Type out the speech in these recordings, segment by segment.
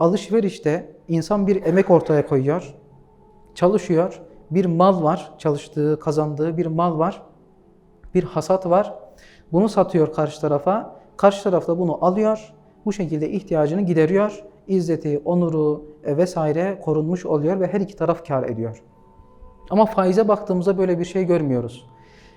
alışverişte insan bir emek ortaya koyuyor, çalışıyor, bir mal var, çalıştığı, kazandığı bir mal var, bir hasat var. Bunu satıyor karşı tarafa, karşı taraf da bunu alıyor, bu şekilde ihtiyacını gideriyor. İzzeti, onuru e, vesaire korunmuş oluyor ve her iki taraf kar ediyor. Ama faize baktığımızda böyle bir şey görmüyoruz.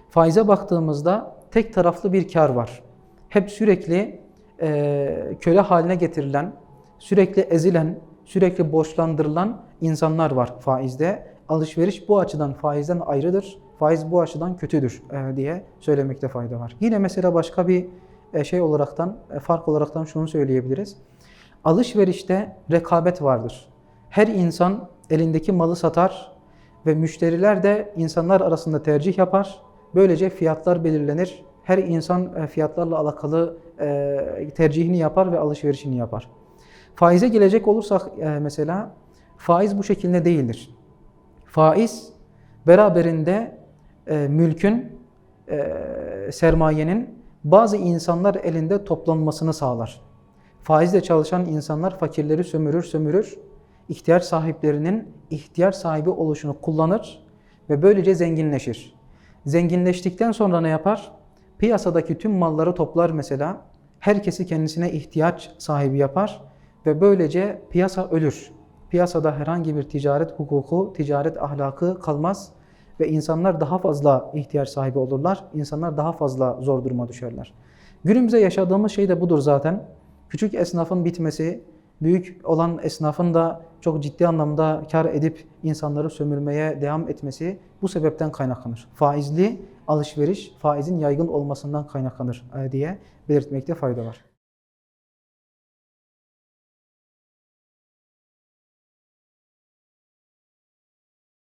Faize baktığımızda tek taraflı bir kar var. Hep sürekli e, köle haline getirilen, sürekli ezilen, sürekli borçlandırılan insanlar var faizde. Alışveriş bu açıdan faizden ayrıdır. Faiz bu açıdan kötüdür e, diye söylemekte fayda var. Yine mesela başka bir e, şey olaraktan, e, fark olaraktan şunu söyleyebiliriz. Alışverişte rekabet vardır. Her insan elindeki malı satar ve müşteriler de insanlar arasında tercih yapar. Böylece fiyatlar belirlenir. Her insan fiyatlarla alakalı tercihini yapar ve alışverişini yapar. Faize gelecek olursak e, mesela faiz bu şekilde değildir. Faiz beraberinde e, mülkün, e, sermayenin bazı insanlar elinde toplanmasını sağlar. Faizle çalışan insanlar fakirleri sömürür sömürür. İhtiyaç sahiplerinin ihtiyaç sahibi oluşunu kullanır ve böylece zenginleşir. Zenginleştikten sonra ne yapar? Piyasadaki tüm malları toplar mesela. Herkesi kendisine ihtiyaç sahibi yapar ve böylece piyasa ölür. Piyasada herhangi bir ticaret hukuku, ticaret ahlakı kalmaz ve insanlar daha fazla ihtiyaç sahibi olurlar. İnsanlar daha fazla zor duruma düşerler. Günümüzde yaşadığımız şey de budur zaten. Küçük esnafın bitmesi, büyük olan esnafın da çok ciddi anlamda kar edip insanları sömürmeye devam etmesi bu sebepten kaynaklanır. Faizli alışveriş, faizin yaygın olmasından kaynaklanır e, diye belirtmekte fayda var.